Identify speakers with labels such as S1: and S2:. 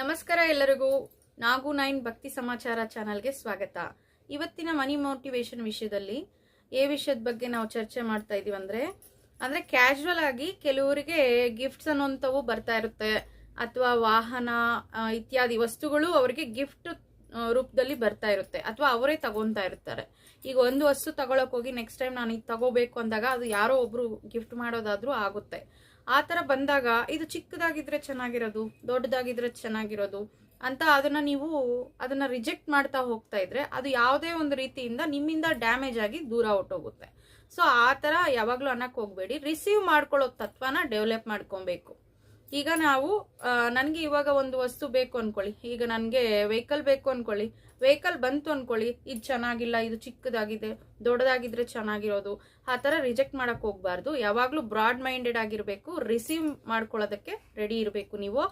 S1: ನಮಸ್ಕಾರ ಎಲ್ಲರಿಗೂ. ನಾಗು ನೈನ್ ಭಕ್ತಿ ಸಮಾಚಾರ ಚಾನಲ್ಗೆ ಸ್ವಾಗತ. ಇವತ್ತಿನ ಮನಿ ಮೋಟಿವೇಶನ್ ವಿಷಯದಲ್ಲಿ ಏ ವಿಷಯದ ಬಗ್ಗೆ ನಾವು ಚರ್ಚೆ ಮಾಡ್ತಾ ಇದೀವಿ ಅಂದರೆ ಅಂದರೆ ಕ್ಯಾಶುವಲ್ ಆಗಿ ಕೆಲವರಿಗೆ ಗಿಫ್ಟ್ಸ್ ಅನ್ನೋಂಥವು ಬರ್ತಾ ಇರುತ್ತೆ. ಅಥವಾ ವಾಹನ ಇತ್ಯಾದಿ ವಸ್ತುಗಳು ಅವರಿಗೆ ಗಿಫ್ಟ್ ರೂಪದಲ್ಲಿ ಬರ್ತಾ ಇರುತ್ತೆ ಅಥವಾ ಅವರೇ ತಗೊಂತಾ ಇರ್ತಾರೆ. ಈಗ ಒಂದು ವಸ್ತು ತಗೊಳಕ್ ಹೋಗಿ ನೆಕ್ಸ್ಟ್ ಟೈಮ್ ನಾನು ಇದು ತಗೋಬೇಕು ಅಂದಾಗ ಅದು ಯಾರೋ ಒಬ್ರು ಗಿಫ್ಟ್ ಮಾಡೋದಾದ್ರೂ ಆಗುತ್ತೆ. ಆ ತರ ಬಂದಾಗ ಇದು ಚಿಕ್ಕದಾಗಿದ್ರೆ ಚೆನ್ನಾಗಿರೋದು, ದೊಡ್ಡದಾಗಿದ್ರೆ ಚೆನ್ನಾಗಿರೋದು ಅಂತ ಅದನ್ನ ನೀವು ಅದನ್ನ ರಿಜೆಕ್ಟ್ ಮಾಡ್ತಾ ಹೋಗ್ತಾ ಇದ್ರೆ ಅದು ಯಾವುದೇ ಒಂದು ರೀತಿಯಿಂದ ನಿಮ್ಮಿಂದ ಡ್ಯಾಮೇಜ್ ಆಗಿ ದೂರ ಹೊಟ್ಟೋಗುತ್ತೆ ಸೊ ಆ ತರ ಯಾವಾಗ್ಲೂ ಅನ್ನಕ್ ಹೋಗ್ಬೇಡಿ. ರಿಸೀವ್ ಮಾಡ್ಕೊಳ್ಳೋ ತತ್ವನ ಡೆವಲಪ್ ಮಾಡ್ಕೊಬೇಕು. ಈಗ ನಾವು ನನಗೆ ಇವಾಗ ಒಂದು ವಸ್ತು ಬೇಕು ಅಂದ್ಕೊಳ್ಳಿ ಈಗ ನನಗೆ ವೆಹಿಕಲ್ ಬೇಕು ಅಂದ್ಕೊಳ್ಳಿ ವೆಹಿಕಲ್ ಬಂತು ಅಂದ್ಕೊಳ್ಳಿ ಇದು ಚೆನ್ನಾಗಿಲ್ಲ, ಇದು ಚಿಕ್ಕದಾಗಿದೆ, ದೊಡ್ಡದಾಗಿದ್ರೆ ಚೆನ್ನಾಗಿರೋದು. ಆ ಥರ ರಿಜೆಕ್ಟ್ ಮಾಡೋಕ್ಕೆ ಹೋಗಬಾರ್ದು. ಯಾವಾಗಲೂ ಬ್ರಾಡ್ ಮೈಂಡೆಡ್ ಆಗಿರಬೇಕು, ರಿಸೀವ್ ಮಾಡ್ಕೊಳ್ಳೋದಕ್ಕೆ ರೆಡಿ ಇರಬೇಕು ನೀವು.